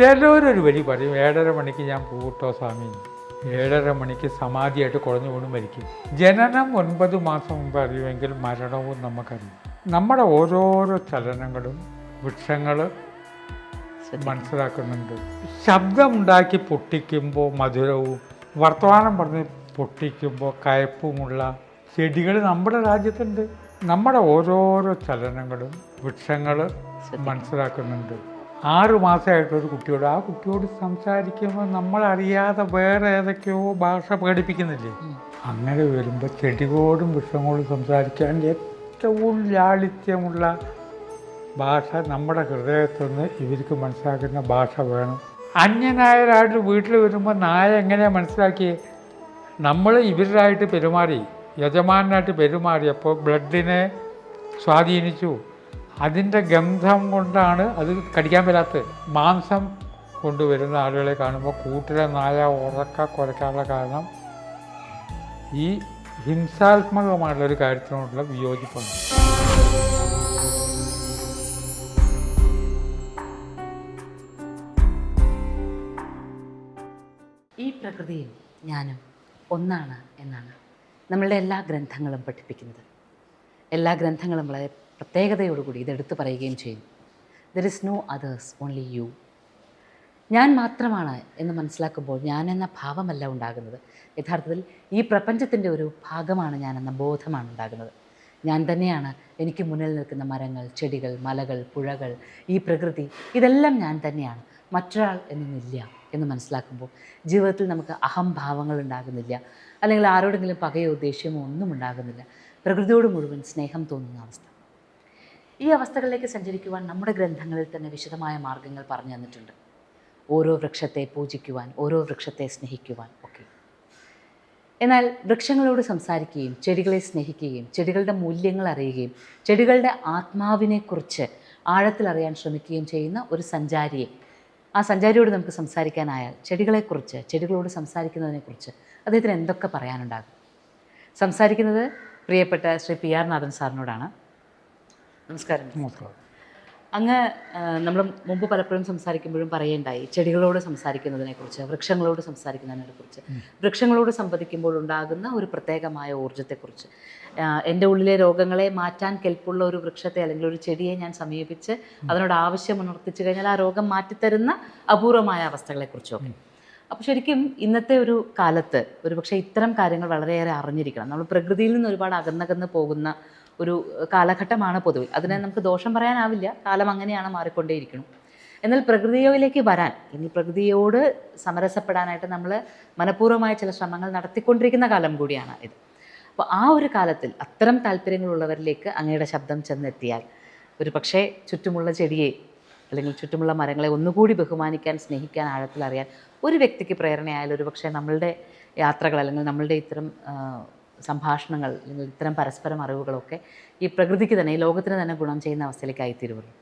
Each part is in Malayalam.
ചിലവരൊരു വഴി പറയും ഏഴര മണിക്ക് ഞാൻ പൂട്ടോ സ്വാമി. ഏഴര മണിക്ക് സമാധിയായിട്ട് കുഴഞ്ഞു വീണ് മരിക്കും. ജനനം ഒൻപത് മാസം മുമ്പ് അറിയുമെങ്കിൽ മരണവും നമുക്കറിയും. നമ്മുടെ ഓരോരോ ചലനങ്ങളും വൃക്ഷങ്ങൾ മനസ്സിലാക്കുന്നുണ്ട്. ശബ്ദമുണ്ടാക്കി പൊട്ടിക്കുമ്പോൾ മധുരവും വർത്തമാനം പറഞ്ഞ് പൊട്ടിക്കുമ്പോൾ കയപ്പുമുള്ള ചെടികൾ നമ്മുടെ രാജ്യത്തുണ്ട്. നമ്മുടെ ഓരോരോ ചലനങ്ങളും വൃക്ഷങ്ങൾ മനസ്സിലാക്കുന്നുണ്ട്. ആറു കുട്ടിയോട് ആ കുട്ടിയോട് സംസാരിക്കുമ്പോൾ നമ്മളറിയാതെ വേറെ ഏതൊക്കെയോ ഭാഷ പ്രകടിപ്പിക്കുന്നില്ലേ അങ്ങനെ വരുമ്പോൾ ചെടികളോടും വൃക്ഷങ്ങളോടും സംസാരിക്കാൻ ഏറ്റവും ലാളിത്യമുള്ള ഭാഷ നമ്മുടെ ഹൃദയത്തിൽ നിന്ന് ഇവർക്ക് മനസ്സിലാക്കുന്ന ഭാഷ വേണം. അന്യനായ ഒരാൾ വീട്ടിൽ വരുമ്പോൾ നായ എങ്ങനെയാണ് മനസ്സിലാക്കിയേ? നമ്മൾ ഇവരായിട്ട് പെരുമാറി യജമാനായിട്ട് പെരുമാറിയപ്പോൾ ബ്ലഡിനെ സ്വാധീനിച്ചു. അതിന്റെ ഗന്ധം കൊണ്ടാണ് അത് കടിക്കാൻ വരാത്തത്. മാംസം കൊണ്ടുവരുന്ന ആളുകളെ കാണുമ്പോൾ കൂട്ടിലെ നായ ഉറക്ക കുറയ്ക്കാനുള്ള കാരണം ഈ ഹിംസാത്മകമായിട്ടുള്ള കാര്യത്തിനോടുള്ള വിയോജിപ്പാണ്. ഈ പ്രകൃതിയും ഞാനും ഒന്നാണ് എന്നാണ് നമ്മളുടെ എല്ലാ ഗ്രന്ഥങ്ങളും പഠിപ്പിക്കുന്നത്. എല്ലാ ഗ്രന്ഥങ്ങളും വളരെ പ്രത്യേകതയോടുകൂടി ഇതെടുത്ത് പറയുകയും ചെയ്യും. There is no others only you ഞാൻ മാത്രമാണ് എന്ന് മനസ്സിലാക്കുമ്പോൾ ഞാൻ എന്ന ഭാവമല്ല ഉണ്ടാകുന്നത്. യഥാർത്ഥത്തിൽ ഈ പ്രപഞ്ചത്തിന്റെ ഒരു ഭാഗമാണ് ഞാൻ എന്ന ബോധമാണ് ഉണ്ടാകുന്നത്. ഞാൻ തന്നെയാണ് എനിക്ക് മുന്നിൽ നിൽക്കുന്ന മരങ്ങൾ ചെടികൾ മലകൾ പുഴകൾ ഈ പ്രകൃതി ഇതെല്ലാം ഞാൻ തന്നെയാണ്. മറ്റൊരാൾ എന്നില്ല എന്ന് മനസ്സിലാക്കുമ്പോൾ ജീവിതത്തിൽ നമുക്ക് അഹംഭാവങ്ങൾ ഉണ്ടാകുന്നില്ല. അല്ലെങ്കിൽ ആരോടെങ്കിലും പകയോ ദേഷ്യമോ ഒന്നും ഉണ്ടാകുന്നില്ല. പ്രകൃതിയോട് മുഴുവൻ സ്നേഹം തോന്നുന്ന അവസ്ഥ. ഈ അവസ്ഥകളിലേക്ക് സഞ്ചരിക്കുവാൻ നമ്മുടെ ഗ്രന്ഥങ്ങളിൽ തന്നെ വിശദമായ മാർഗങ്ങൾ പറഞ്ഞു തന്നിട്ടുണ്ട്. ഓരോ വൃക്ഷത്തെ പൂജിക്കുവാൻ ഓരോ വൃക്ഷത്തെ സ്നേഹിക്കുവാൻ ഒക്കെ. എന്നാൽ വൃക്ഷങ്ങളോട് സംസാരിക്കുകയും ചെടികളെ സ്നേഹിക്കുകയും ചെടികളുടെ മൂല്യങ്ങൾ അറിയുകയും ചെടികളുടെ ആത്മാവിനെക്കുറിച്ച് ആഴത്തിൽ അറിയാൻ ശ്രമിക്കുകയും ചെയ്യുന്ന ഒരു സഞ്ചാരിയെ ആ സഞ്ചാരിയോട് നമുക്ക് സംസാരിക്കാനായാൽ ചെടികളെക്കുറിച്ച് ചെടികളോട് സംസാരിക്കുന്നതിനെക്കുറിച്ച് അദ്ദേഹത്തിന് എന്തൊക്കെ പറയാനുണ്ടാകും? സംസാരിക്കുന്നത് പ്രിയപ്പെട്ട ശ്രീ പി ആർ നാഥൻ സാറിനോടാണ്. നമസ്കാരം. നമസ്കാരം. അങ്ങ് നമ്മൾ മുമ്പ് പലപ്പോഴും സംസാരിക്കുമ്പോഴും പറയേണ്ടായി ചെടികളോട് സംസാരിക്കുന്നതിനെക്കുറിച്ച് വൃക്ഷങ്ങളോട് സംസാരിക്കുന്നതിനെക്കുറിച്ച്. വൃക്ഷങ്ങളോട് സംവദിക്കുമ്പോൾ ഉണ്ടാകുന്ന ഒരു പ്രത്യേകമായ ഊർജത്തെക്കുറിച്ച്. എന്റെ ഉള്ളിലെ രോഗങ്ങളെ മാറ്റാൻ കെൽപ്പുള്ള ഒരു വൃക്ഷത്തെ അല്ലെങ്കിൽ ഒരു ചെടിയെ ഞാൻ സമീപിച്ച് അതിനോട് ആവശ്യം ഉണർത്തിച്ചു കഴിഞ്ഞാൽ ആ രോഗം മാറ്റിത്തരുന്ന അപൂർവമായ അവസ്ഥകളെക്കുറിച്ചൊക്കെ. അപ്പോൾ ശരിക്കും ഇന്നത്തെ ഒരു കാലത്ത് ഒരു പക്ഷേ ഇത്തരം കാര്യങ്ങൾ വളരെയേറെ അറിഞ്ഞിരിക്കണം. നമ്മൾ പ്രകൃതിയിൽ നിന്ന് ഒരുപാട് അകന്നകന്ന് പോകുന്ന ഒരു കാലഘട്ടമാണ് പൊതുവിൽ അതിനെ നമുക്ക് ദോഷം പറയാനാവില്ല. കാലം അങ്ങനെയാണ് മാറിക്കൊണ്ടേയിരിക്കണം എന്നാൽ പ്രകൃതിയിലേക്ക് വരാൻ ഇനി പ്രകൃതിയോട് സമരസപ്പെടാനായിട്ട് നമ്മൾ മനഃപൂർവമായ ചില ശ്രമങ്ങൾ നടത്തിക്കൊണ്ടിരിക്കുന്ന കാലം കൂടിയാണ് ഇത്. അപ്പോൾ ആ ഒരു കാലത്തിൽ അത്തരം താല്പര്യങ്ങളുള്ളവരിലേക്ക് അങ്ങയുടെ ശബ്ദം ചെന്നെത്തിയാൽ ഒരു പക്ഷേ ചുറ്റുമുള്ള ചെടിയെ അല്ലെങ്കിൽ ചുറ്റുമുള്ള മരങ്ങളെ ഒന്നുകൂടി ബഹുമാനിക്കാൻ സ്നേഹിക്കാൻ ആഴത്തിൽ അറിയാൻ ഒരു വ്യക്തിക്ക് പ്രേരണയായാലും ഒരു പക്ഷേ നമ്മളുടെ യാത്രകൾ അല്ലെങ്കിൽ നമ്മളുടെ ഇത്തരം സംഭാഷണങ്ങൾ അല്ലെങ്കിൽ ഇത്തരം പരസ്പരം അറിവുകളൊക്കെ ഈ പ്രകൃതിക്ക് തന്നെ ഈ ലോകത്തിന് തന്നെ ഗുണം ചെയ്യുന്ന അവസ്ഥയിലേക്കായി തീരുള്ളൂ.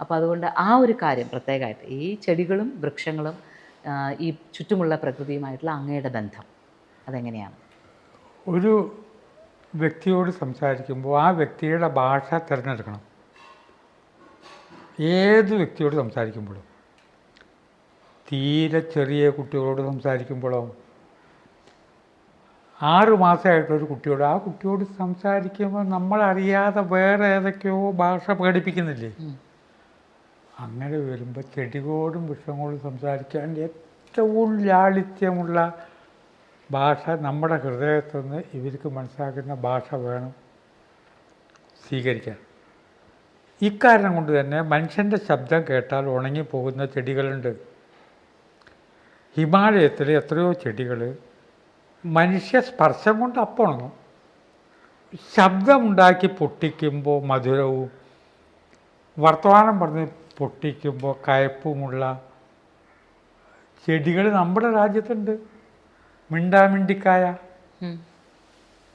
അപ്പോൾ അതുകൊണ്ട് ആ ഒരു കാര്യം പ്രത്യേകമായിട്ട് ഈ ചെടികളും വൃക്ഷങ്ങളും ഈ ചുറ്റുമുള്ള പ്രകൃതിയുമായിട്ടുള്ള അങ്ങയുടെ ബന്ധം അതെങ്ങനെയാണ്? ഒരു വ്യക്തിയോട് സംസാരിക്കുമ്പോൾ ആ വ്യക്തിയുടെ ഭാഷ തിരഞ്ഞെടുക്കണം. ഏത് വ്യക്തിയോട് സംസാരിക്കുമ്പോഴും? തീരെ ചെറിയ കുട്ടികളോട് സംസാരിക്കുമ്പോഴോ? ആറ് മാസമായിട്ടൊരു കുട്ടിയോട് ആ കുട്ടിയോട് സംസാരിക്കുമ്പോൾ നമ്മളറിയാതെ വേറെ ഏതൊക്കെയോ ഭാഷ പ്രകടിപ്പിക്കുന്നില്ലേ? അങ്ങനെ വരുമ്പോൾ ചെടികളോടും വൃക്ഷങ്ങളോടും സംസാരിക്കാൻ ഏറ്റവും ലാളിത്യമുള്ള ഭാഷ നമ്മുടെ ഹൃദയത്തിൽ നിന്ന് ഇവർക്ക് മനസ്സിലാക്കുന്ന ഭാഷ വേണം സ്വീകരിക്കാൻ. ഇക്കാരണം കൊണ്ട് തന്നെ മനുഷ്യന്റെ ശബ്ദം കേട്ടാൽ ഉണങ്ങിപ്പോകുന്ന ചെടികളുണ്ട്. ഹിമാലയത്തിലെ എത്രയോ ചെടികൾ മനുഷ്യ സ്പർശം കൊണ്ട് അപ്പുണങ്ങും ശബ്ദമുണ്ടാക്കി പൊട്ടിക്കുമ്പോൾ മധുരവും വർത്തമാനം പറഞ്ഞ് പൊട്ടിക്കുമ്പോൾ കയപ്പുമുള്ള ചെടികൾ നമ്മുടെ രാജ്യത്തുണ്ട്. മിണ്ടാമിണ്ടിക്കായ.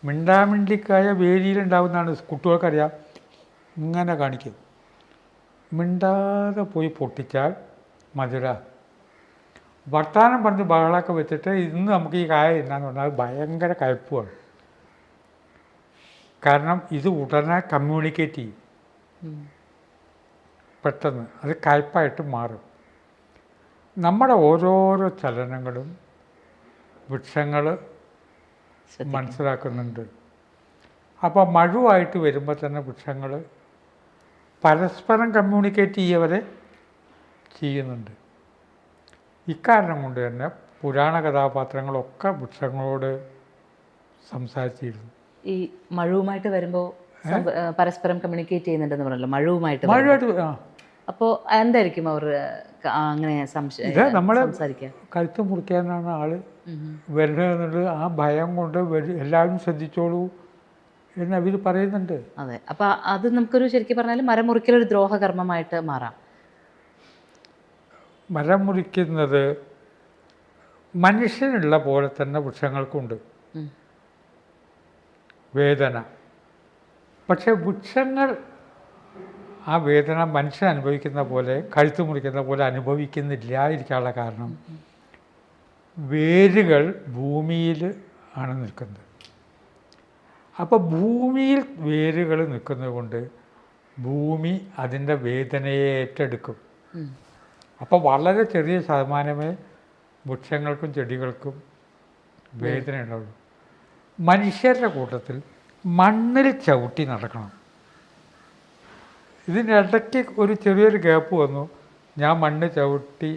മിണ്ടാമിണ്ടിക്കായ വേലിയിലുണ്ടാവുന്നതാണ് കുട്ടികൾക്കറിയാം. ഇങ്ങനെ കാണിക്കും. മിണ്ടാതെ പോയി പൊട്ടിച്ചാൽ മധുര വർത്താനം പറഞ്ഞ് ബഹളമൊക്കെ വെച്ചിട്ട് ഇന്ന് നമുക്ക് ഈ കായ എന്നാന്ന് പറഞ്ഞാൽ അത് ഭയങ്കര കയപ്പുമാണ് കാരണം ഇത് ഉടനെ കമ്മ്യൂണിക്കേറ്റ് ചെയ്യും. പെട്ടെന്ന് അത് കയ്പായിട്ട് മാറും. നമ്മുടെ ഓരോരോ ചലനങ്ങളും വൃക്ഷങ്ങൾ. മനസ്സിലാക്കുന്നുണ്ട്. അപ്പോൾ മഴുവായിട്ട് വരുമ്പോൾ തന്നെ വൃക്ഷങ്ങൾ പരസ്പരം കമ്മ്യൂണിക്കേറ്റ് ചെയ്യവരെ ചെയ്യുന്നുണ്ട്. ഇക്കാരണം കൊണ്ട് തന്നെ പുരാണ കഥാപാത്രങ്ങളൊക്കെ വൃക്ഷങ്ങളോട് സംസാരിച്ചിരുന്നു. ഈ മഴവുമായിട്ട് വരുമ്പോൾ പരസ്പരം കമ്മ്യൂണിക്കേറ്റ് ചെയ്യുന്നുണ്ടെന്ന് പറഞ്ഞല്ലോ മഴവുമായിട്ട് മഴയായിട്ട് അപ്പോൾ എന്തായിരിക്കും അവർ അങ്ങനെ സംശയം നമ്മൾ കഴുത്ത് മുറിക്കാനാണ് ആൾ. വരുന്നത് ആ ഭയം കൊണ്ട് വരു- എല്ലാവരും ശ്രദ്ധിച്ചോളൂ എന്ന് അവർ പറയുന്നുണ്ട്. അതെ. അപ്പൊ അത് നമുക്കൊരു ശരിക്കും പറഞ്ഞാൽ മരം മുറിക്കലൊരു ദ്രോഹകർമ്മമായിട്ട് മാറാം. മരം മുറിക്കുന്നത് മനുഷ്യനുള്ള പോലെ തന്നെ വൃക്ഷങ്ങൾക്കുണ്ട്. വേദന. പക്ഷെ വൃക്ഷങ്ങൾ ആ വേദന മനുഷ്യൻ അനുഭവിക്കുന്ന പോലെ കഴുത്ത് മുറിക്കുന്ന പോലെ അനുഭവിക്കുന്നില്ലായിരിക്കാനുള്ള കാരണം വേരുകൾ ഭൂമിയിൽ ആണ് നിൽക്കുന്നത്. അപ്പോൾ ഭൂമിയിൽ വേരുകൾ നിൽക്കുന്നത് കൊണ്ട് ഭൂമി അതിന്റെ വേദനയെ ഏറ്റെടുക്കും. അപ്പോൾ വളരെ ചെറിയ ശതമാനമേ വൃക്ഷങ്ങൾക്കും ചെടികൾക്കും വേദന ഉണ്ടാവുള്ളൂ മനുഷ്യരുടെ കൂട്ടത്തിൽ മണ്ണിൽ ചവിട്ടി നടക്കണം. ഇതിനിടയ്ക്ക് ഒരു ചെറിയൊരു ഗ്യാപ്പ് വന്നു. ഞാൻ മണ്ണ് ചവിട്ടി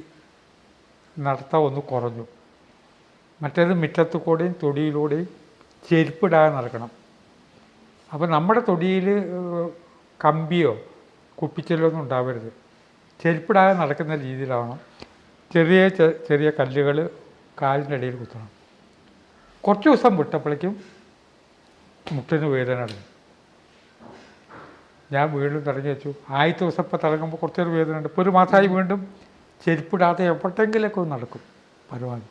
നടത്താൻ ഒന്ന് കുറഞ്ഞു. മറ്റേത് മുറ്റത്ത് കൂടെയും തൊടിയിലൂടെയും ചെരുപ്പിടാതെ നടക്കണം. അപ്പോൾ നമ്മുടെ തൊടിയിൽ കമ്പിയോ കുപ്പിച്ചലോ ഒന്നും ഉണ്ടാവരുത്. ചെരുപ്പിടാതെ നടക്കുന്ന രീതിയിലാവണം. ചെറിയ ചെറിയ കല്ലുകൾ കാലിന്റെ ഇടയിൽ കുത്തണം. കുറച്ച് ദിവസം വിട്ടപ്പോഴേക്കും മുട്ടിന് വേദന അടങ്ങി. ഞാൻ വീണ്ടും തടഞ്ഞു വെച്ചു. ആദ്യത്തെ ദിവസം ഇപ്പോൾ തുടങ്ങുമ്പോൾ കുറച്ചൊരു വേദന ഉണ്ട് ഇപ്പോൾ ഒരു മാസമായി വീണ്ടും ചെരുപ്പിടാതെ എപ്പോഴെങ്കിലൊക്കെ ഒന്ന് നടക്കും പരമാവധി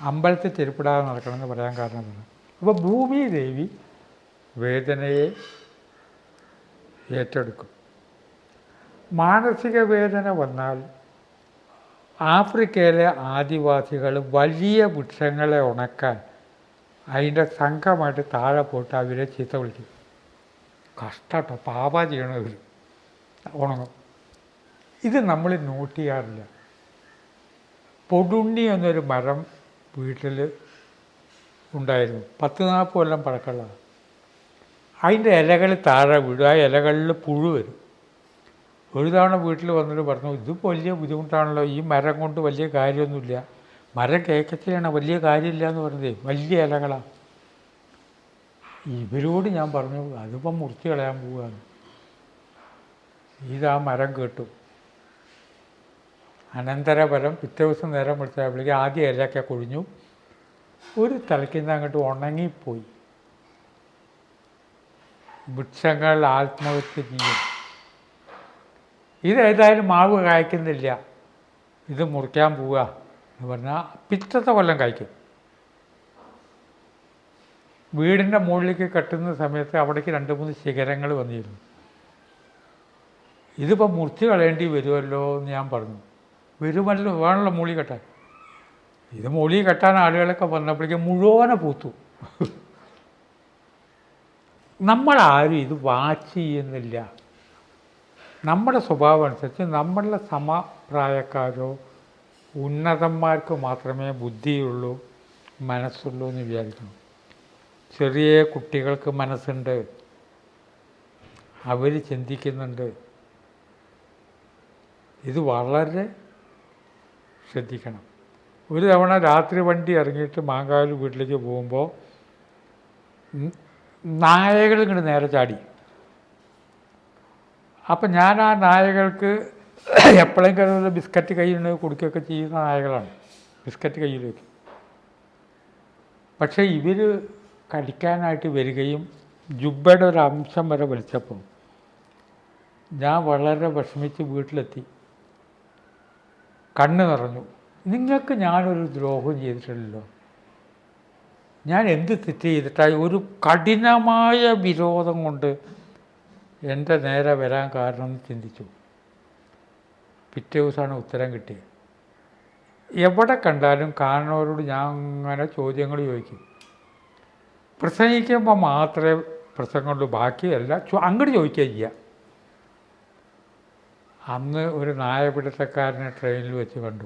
അമ്പലത്തിൽ ചെരുപ്പിടാതെ നടക്കണമെന്ന് പറയാൻ കാരണം എന്താണ്? അപ്പോൾ ഭൂമി ദേവി വേദനയെ ഏറ്റെടുക്കും. മാനസിക വേദന വന്നാൽ ആഫ്രിക്കയിലെ ആദിവാസികൾ വലിയ വൃക്ഷങ്ങളെ ഉണക്കാൻ അതിന്റെ സംഘമായിട്ട് താഴെ പോട്ട് അവരെ ചീത്ത വിളിക്കും. കഷ്ടാട്ടോ പാപ ചെയ്യണവർ ഉണങ്ങും. ഇത് നമ്മൾ നോട്ട് ചെയ്യാറില്ല പൊടുണ്ണി എന്നൊരു മരം വീട്ടിൽ ഉണ്ടായിരുന്നു. പത്ത് നാൽപ്പത് കൊല്ലം പഴക്കമുള്ളതാണ്. അതിന്റെ ഇലകൾ താഴെ വീഴും. ആ ഇലകളിൽ പുഴു വരും. ഒരു തവണ വീട്ടിൽ വന്നിട്ട് പറഞ്ഞു ഇത് വലിയ ബുദ്ധിമുട്ടാണല്ലോ ഈ മരം കൊണ്ട് വലിയ കാര്യമൊന്നുമില്ല. മരം കേക്കത്തിലാണ് വലിയ കാര്യമില്ല എന്ന് പറഞ്ഞതേ വലിയ ഇലകളാണ് ഇവരോട് ഞാൻ പറഞ്ഞു അതിപ്പം മുറിച്ച് കളയാൻ പോവുകയാണ്. ഇതാ മരം കേട്ടു. അനന്തരപരം പിറ്റേ ദിവസം നേരം വിളിച്ചപ്പോഴേക്കും ആദ്യം ഇലയൊക്കെ കൊഴിഞ്ഞു. ഒരു തലക്കിന്ന് അങ്ങോട്ട് ഉണങ്ങിപ്പോയി. വൃക്ഷങ്ങൾ ആത്മഹത്യ ചെയ്യും ഇതേതായാലും മാവ് കായ്ക്കുന്നില്ല. ഇത് മുറിക്കാൻ പോവുക എന്ന് പറഞ്ഞാൽ പിറ്റത്തെ കൊല്ലം കായ്ക്കും. വീടിന്റെ മുകളിലേക്ക് കെട്ടുന്ന സമയത്ത് അവിടേക്ക് രണ്ട് മൂന്ന് ശിഖരങ്ങൾ വന്നിരുന്നു. ഇതിപ്പോൾ മുറിച്ച് കളയേണ്ടി വരുമല്ലോ എന്ന് ഞാൻ പറഞ്ഞു. വരുമല്ലോ വേണമല്ലോ മൂളി കെട്ടാൻ. ഇത് മൂളി കെട്ടാൻ ആളുകളൊക്കെ വന്നപ്പോഴേക്കും മുഴുവനെ പൂത്തു. നമ്മളാരും ഇത് വാച്ച് ചെയ്യുന്നില്ല. നമ്മുടെ സ്വഭാവം അനുസരിച്ച് നമ്മളുടെ സമപ്രായക്കാരോ ഉന്നതന്മാർക്ക് മാത്രമേ ബുദ്ധിയുള്ളൂ മനസ്സുള്ളൂ എന്ന് വിചാരിക്കണം ചെറിയ കുട്ടികൾക്ക് മനസ്സുണ്ട്. അവർ ചിന്തിക്കുന്നുണ്ട്. ഇത് വളരെ ശ്രദ്ധിക്കണം. ഒരു തവണ രാത്രി വണ്ടി ഇറങ്ങിയിട്ട് മാങ്കാവിൽ വീട്ടിലേക്ക് പോകുമ്പോൾ നായകൾ ഇങ്ങോട്ട് നേരെ ചാടി. അപ്പം ഞാൻ ആ നായകൾക്ക് എപ്പോഴെങ്കിലും ബിസ്ക്കറ്റ് കയ്യിൽ നിന്ന് കൊടുക്കുകയൊക്കെ ചെയ്യുന്ന നായകളാണ്. ബിസ്ക്കറ്റ് കയ്യിൽ വയ്ക്കും പക്ഷേ ഇവർ കടിക്കാനായിട്ട് വരികയും ജുബയുടെ ഒരു അംശം വരെ വലിച്ചപ്പം ഞാൻ വളരെ വിഷമിച്ച് വീട്ടിലെത്തി. കണ്ണ് നിറഞ്ഞു. നിങ്ങൾക്ക് ഞാനൊരു ദ്രോഹം ചെയ്തിട്ടില്ലല്ലോ. ഞാൻ എന്ത് തെറ്റ് ചെയ്തിട്ടായി ഒരു കഠിനമായ വിരോധം കൊണ്ട് എന്റെ നേരെ വരാൻ കാരണം എന്ന് ചിന്തിച്ചു. പിറ്റേ ദിവസമാണ് ഉത്തരം കിട്ടിയത്. എവിടെ കണ്ടാലും കാണുന്നവരോട് ഞാൻ അങ്ങനെ ചോദ്യങ്ങൾ ചോദിക്കും. പ്രസംഗിക്കുമ്പോൾ മാത്രമേ പ്രസംഗമുള്ളൂ ബാക്കിയല്ല അങ്ങോട്ട് ചോദിക്കുക ചെയ്യുക അന്ന് ഒരു നായപിടുത്തക്കാരനെ ട്രെയിനിൽ വെച്ച് കണ്ടു.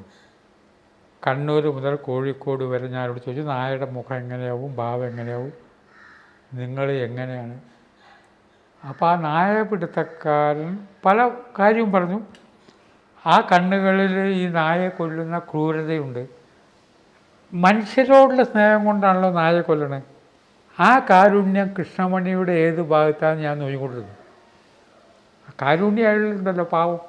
കണ്ണൂർ മുതൽ കോഴിക്കോട് വരെ ഞാനോട് ചോദിച്ചു നായയുടെ മുഖം എങ്ങനെയാവും? ഭാവം എങ്ങനെയാവും? നിങ്ങൾ എങ്ങനെയാണ്? അപ്പോൾ ആ നായ പിടുത്തക്കാരൻ പല കാര്യവും പറഞ്ഞു. ആ കണ്ണുകളിൽ ഈ നായയെ കൊല്ലുന്ന ക്രൂരതയുണ്ട്. മനുഷ്യരോടുള്ള സ്നേഹം കൊണ്ടാണല്ലോ നായയെ കൊല്ലണേ. ആ കാരുണ്യം കൃഷ്ണമണിയുടെ ഏത് ഭാഗത്താണ് ഞാൻ നോയിക്കൊടുത്തത് കാരുണ്യമായിട്ടുണ്ടല്ലോ പാവം.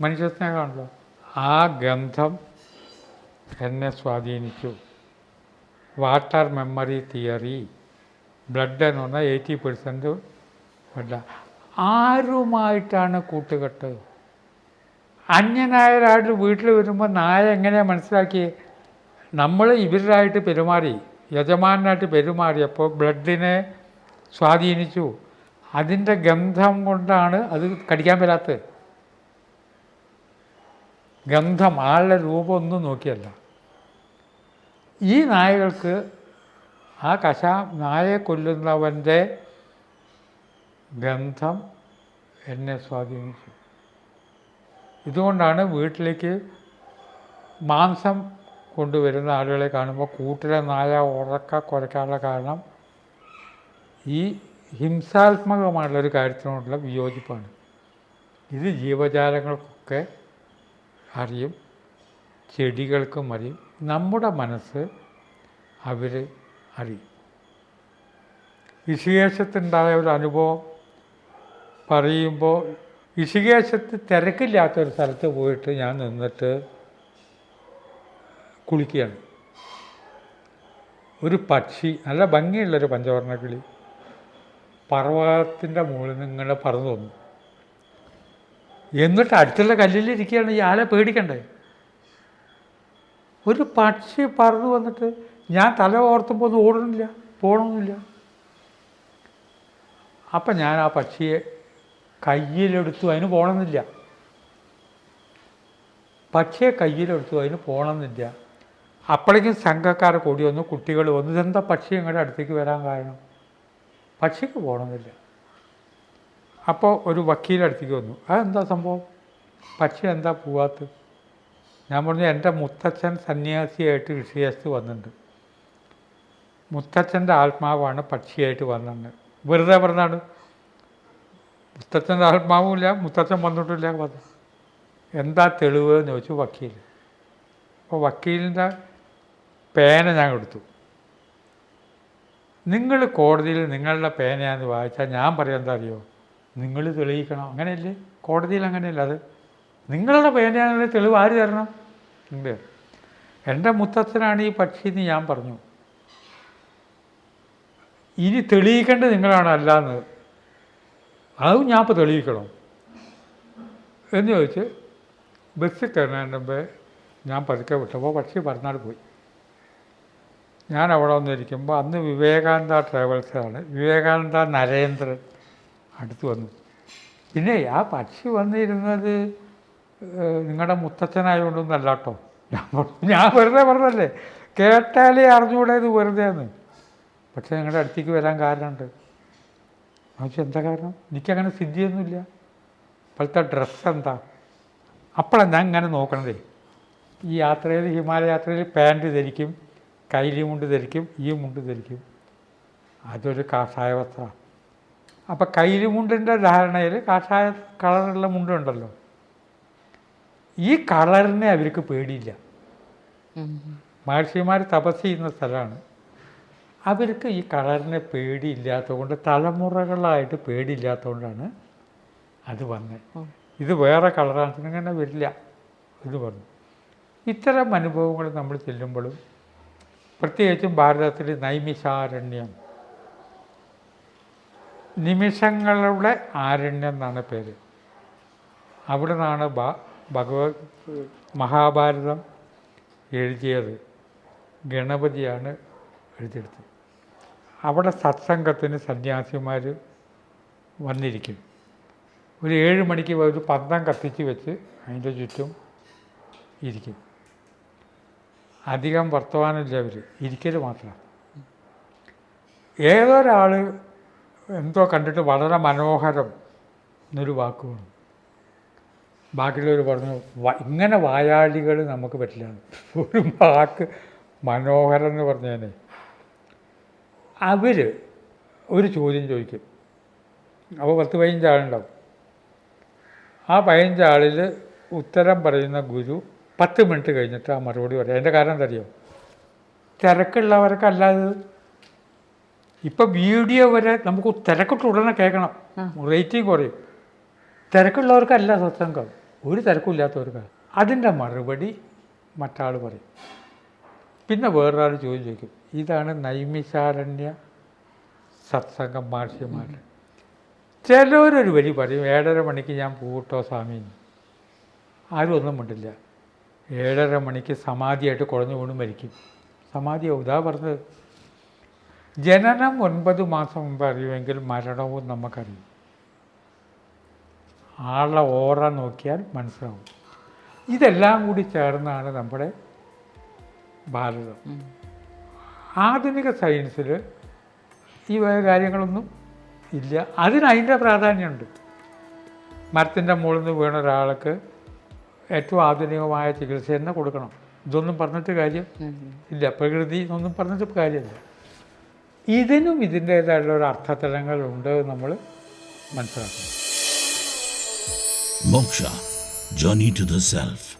മനുഷ്യ സ്നേഹമാണല്ലോ. ആ ഗന്ധം എന്നെ സ്വാധീനിച്ചു. വാട്ടർ മെമ്മറി തിയറി ബ്ലഡ് എന്ന് പറഞ്ഞാൽ എയ്റ്റി പെർസെന്റ് ബ്ലഡ് ആരുമായിട്ടാണ് കൂട്ടുകെട്ട് അന്യനായ ഒരാൾ വീട്ടിൽ വരുമ്പോൾ നായ എങ്ങനെയാണ് മനസ്സിലാക്കി നമ്മൾ ഇവരായിട്ട് പെരുമാറി യജമാനായിട്ട് പെരുമാറിയപ്പോൾ ബ്ലഡിനെ സ്വാധീനിച്ചു. അതിന്റെ ഗന്ധം കൊണ്ടാണ് അത് കടിക്കാൻ വരാത്തത്. ഗന്ധം ആളുടെ രൂപം ഒന്നും നോക്കിയല്ല. ഈ നായകൾക്ക് ആ കശ നായയെ കൊല്ലുന്നവന്റെ ഗന്ധം എന്നെ സ്വാധീനിച്ചു. ഇതുകൊണ്ടാണ് വീട്ടിലേക്ക് മാംസം കൊണ്ടുവരുന്ന ആളുകളെ കാണുമ്പോൾ കൂട്ടിലെ നായ ഉറക്ക കുറയ്ക്കാനുള്ള കാരണം ഈ ഹിംസാത്മകമായിട്ടുള്ളൊരു കാര്യത്തിനോടുള്ള വിയോജിപ്പാണ്. ഇത് ജീവജാലങ്ങൾക്കൊക്കെ അറിയും ചെടികൾക്കും അറിയും നമ്മുടെ മനസ്സ് അവർ അറിയും. ഋഷികേശത്തുണ്ടായ ഒരു അനുഭവം പറയുമ്പോൾ ഋഷികേശത്ത് തിരക്കില്ലാത്തൊരു സ്ഥലത്ത് പോയിട്ട് ഞാൻ നിന്നിട്ട് കുളിക്കുകയാണ്. ഒരു പക്ഷി നല്ല ഭംഗിയുള്ളൊരു പഞ്ചവർണ കിളി പർവതത്തിന്റെ മുകളിൽ നിന്ന് ഇങ്ങനെ പറന്നു വന്നു. എന്നിട്ട് അടുത്തുള്ള കല്ലിലിരിക്കുകയാണ് ഇയാളെ പേടിക്കണ്ടേ? ഒരു പക്ഷി പറന്നു വന്നിട്ട് ഞാൻ തല ഓർത്തുമ്പോൾ ഒന്നും ഓടണില്ല പോകണമെന്നില്ല അപ്പം ഞാൻ ആ പക്ഷിയെ കയ്യിലെടുത്തു അതിന് പോകണമെന്നില്ല പക്ഷേ കയ്യിലെടുത്തു അതിന് പോകണമെന്നില്ല അപ്പോഴേക്കും സംഘക്കാരെ കൂടി വന്നു കുട്ടികൾ വന്നു. ഇതെന്താ പക്ഷി ഞങ്ങളുടെ അടുത്തേക്ക് വരാൻ കാരണം? പക്ഷിക്ക് പോകണമെന്നില്ല അപ്പോൾ ഒരു വക്കീലടുത്തേക്ക് വന്നു. അതെന്താ സംഭവം? പക്ഷി എന്താ പോവാത്ത ഞാൻ പറഞ്ഞു എന്റെ മുത്തച്ഛൻ സന്യാസിയായിട്ട് ഋഷിയേശത്ത് വന്നിട്ടുണ്ട്. മുത്തച്ഛന്റെ ആത്മാവാണ് പക്ഷിയായിട്ട് വന്നത്. വെറുതെ പറഞ്ഞാണ് മുത്തച്ഛന്റെ ആത്മാവുമില്ല മുത്തച്ഛൻ വന്നിട്ടില്ല വന്നു എന്താ തെളിവ് എന്ന് ചോദിച്ചു വക്കീൽ. അപ്പോൾ വക്കീലിന്റെ പേന ഞാൻ എടുത്തു. നിങ്ങൾ കോടതിയിൽ നിങ്ങളുടെ പേനയാന്ന് വായിച്ചാൽ ഞാൻ പറയാൻ എന്താ അറിയോ? നിങ്ങൾ തെളിയിക്കണം. അങ്ങനെയല്ലേ? കോടതിയിൽ അങ്ങനെയല്ല അത്. നിങ്ങളുടെ പേനയാണെങ്കിൽ തെളിവ് ആര് തരണം? ഉണ്ട് എന്റെ മുത്തച്ഛനാണ് ഈ പക്ഷി എന്ന് ഞാൻ പറഞ്ഞു. ഇനി തെളിയിക്കേണ്ടത് നിങ്ങളാണ് അല്ലാന്ന്. അതും ഞാൻ ഇപ്പോൾ തെളിയിക്കണം. എന്ന് ചോദിച്ച് ബസ്സിൽ കയറുന്നതിന് ഞാൻ പതുക്കെ വിട്ടപ്പോൾ പക്ഷി പറന്നാട് പോയി. ഞാൻ അവിടെ വന്നിരിക്കുമ്പോൾ അന്ന് വിവേകാനന്ദ ട്രാവൽസാണ് വിവേകാനന്ദ നരേന്ദ്രൻ അടുത്ത് വന്നു. പിന്നെ ആ പക്ഷി വന്നിരുന്നത് നിങ്ങളുടെ മുത്തച്ഛനായതുകൊണ്ടൊന്നല്ല കേട്ടോ. ഞാൻ ഞാൻ വെറുതെ പറഞ്ഞല്ലേ കേട്ടാലേ അറിഞ്ഞുകൂടെ ഇത് വെറുതെയാണ് പക്ഷേ നിങ്ങളുടെ അടുത്തേക്ക് വരാൻ കാരണമുണ്ട്. ചോദിച്ചു എന്താ കാരണം? എനിക്കങ്ങനെ സിദ്ധിയൊന്നുമില്ല. ഇപ്പോഴത്തെ ഡ്രസ്സ് എന്താ? അപ്പോഴാണ് ഞാൻ ഇങ്ങനെ നോക്കണതേ. ഈ യാത്രയിൽ ഹിമാലയ യാത്രയിൽ പാന്റ് ധരിക്കും കൈലി മുണ്ട് ധരിക്കും ഈ മുണ്ട് ധരിക്കും. അതൊരു കാഷായ വസ്ത്ര. അപ്പം കൈലി മുണ്ടിന്റെ ധാരണയിൽ കാഷായ കളറുള്ള മുണ്ടുണ്ടല്ലോ ഈ കളറിനെ അവർക്ക് പേടിയില്ല. മഹർഷിമാർ തപസ് ചെയ്യുന്ന സ്ഥലമാണ്. അവർക്ക് ഈ കളറിനെ പേടിയില്ലാത്തതുകൊണ്ട് തലമുറകളായിട്ട് പേടിയില്ലാത്തതുകൊണ്ടാണ് അത് വന്നത് ഇത് വേറെ കളറാണ് ഇങ്ങനെ വരില്ല എന്ന് പറഞ്ഞു. ഇത്തരം അനുഭവങ്ങൾ നമ്മൾ ചെല്ലുമ്പോഴും പ്രത്യേകിച്ചും ഭാരതത്തിൽ നൈമിഷാരണ്യം. നിമിഷങ്ങളുടെ ആരണ്യം എന്നാണ് പേര്. അവിടെ നിന്നാണ് ഭഗവത് മഹാഭാരതം എഴുതിയത്. ഗണപതിയാണ് എഴുതിയെടുത്തത്. അവിടെ സത്സംഗത്തിന് സന്യാസിമാർ വന്നിരിക്കും. ഒരു ഏഴ് മണിക്ക് ഒരു പന്തം കത്തിച്ച് വെച്ച് അതിന്റെ ചുറ്റും ഇരിക്കും. അധികം വർത്തമാനമില്ല അവർ ഇരിക്കൽ മാത്രമാണ് ഏതൊരാൾ എന്തോ കണ്ടിട്ട് വളരെ മനോഹരം എന്നൊരു വാക്ക് വേണം. ബാക്കിയുള്ളവർ പറഞ്ഞു "വ- ഇങ്ങനെ വായാളികൾ നമുക്ക് പറ്റില്ല. ഒരു വാക്ക് മനോഹരം എന്ന് പറഞ്ഞേനെ. അവർ ഒരു ചോദ്യം ചോദിക്കും. അപ്പോൾ പത്ത് പതിനഞ്ചാളുണ്ടാവും ആ പതിനഞ്ചാളിൽ ഉത്തരം പറയുന്ന ഗുരു പത്ത് മിനിറ്റ് കഴിഞ്ഞിട്ട് ആ മറുപടി പറയും. അതിന്റെ കാരണം എന്തറിയോ തിരക്കുള്ളവർക്കല്ലാതെ ഇപ്പം വീഡിയോ വരെ നമുക്ക് തിരക്കിട്ട് ഉടനെ കേൾക്കണം. റേറ്റിംഗ് കുറയും. തിരക്കുള്ളവർക്കല്ല സത്സംഗം ഒരു തിരക്കില്ലാത്തവർക്കാണ് അതിന്റെ മറുപടി മറ്റാൾ പറയും. പിന്നെ വേറൊരാൾ ചോദ്യം ചോദിക്കും ഇതാണ് നൈമിശാരണ്യ സത്സംഗം മഹർഷിമാർ ചിലവരൊരു വരി പറയും ഏഴര മണിക്ക് ഞാൻ പൂട്ടോ സ്വാമി ആരും ഒന്നും മിണ്ടില്ല. ഏഴര മണിക്ക് സമാധിയായിട്ട് കുഴഞ്ഞു വീണ് മരിക്കും. സമാധിയാവും ഇതാ പറഞ്ഞത്? ജനനം ഒൻപത് മാസം മുമ്പ് അറിയുമെങ്കിൽ മരണവും നമുക്കറിയും. ആളെ ഓറ നോക്കിയാൽ മനസ്സിലാവും. ഇതെല്ലാം കൂടി ചേർന്നാണ് നമ്മുടെ ഭാരതം. ആധുനിക സയൻസിൽ ഈ വക കാര്യങ്ങളൊന്നും ഇല്ല. അതിന് അതിന്റെ പ്രാധാന്യമുണ്ട്. മരത്തിന്റെ മുകളിൽ നിന്ന് വീണ ഒരാൾക്ക് ഏറ്റവും ആധുനികമായ ചികിത്സ തന്നെ കൊടുക്കണം. ഇതൊന്നും പറഞ്ഞിട്ട് കാര്യം ഇല്ല. പ്രകൃതി ഒന്നും പറഞ്ഞിട്ട് കാര്യമില്ല. ഇതിനും ഇതിന്റേതായിട്ടുള്ള ഒരു അർത്ഥതലങ്ങൾ ഉണ്ട് നമ്മൾ മനസ്സിലാക്കണം Moksha Journey to the Self.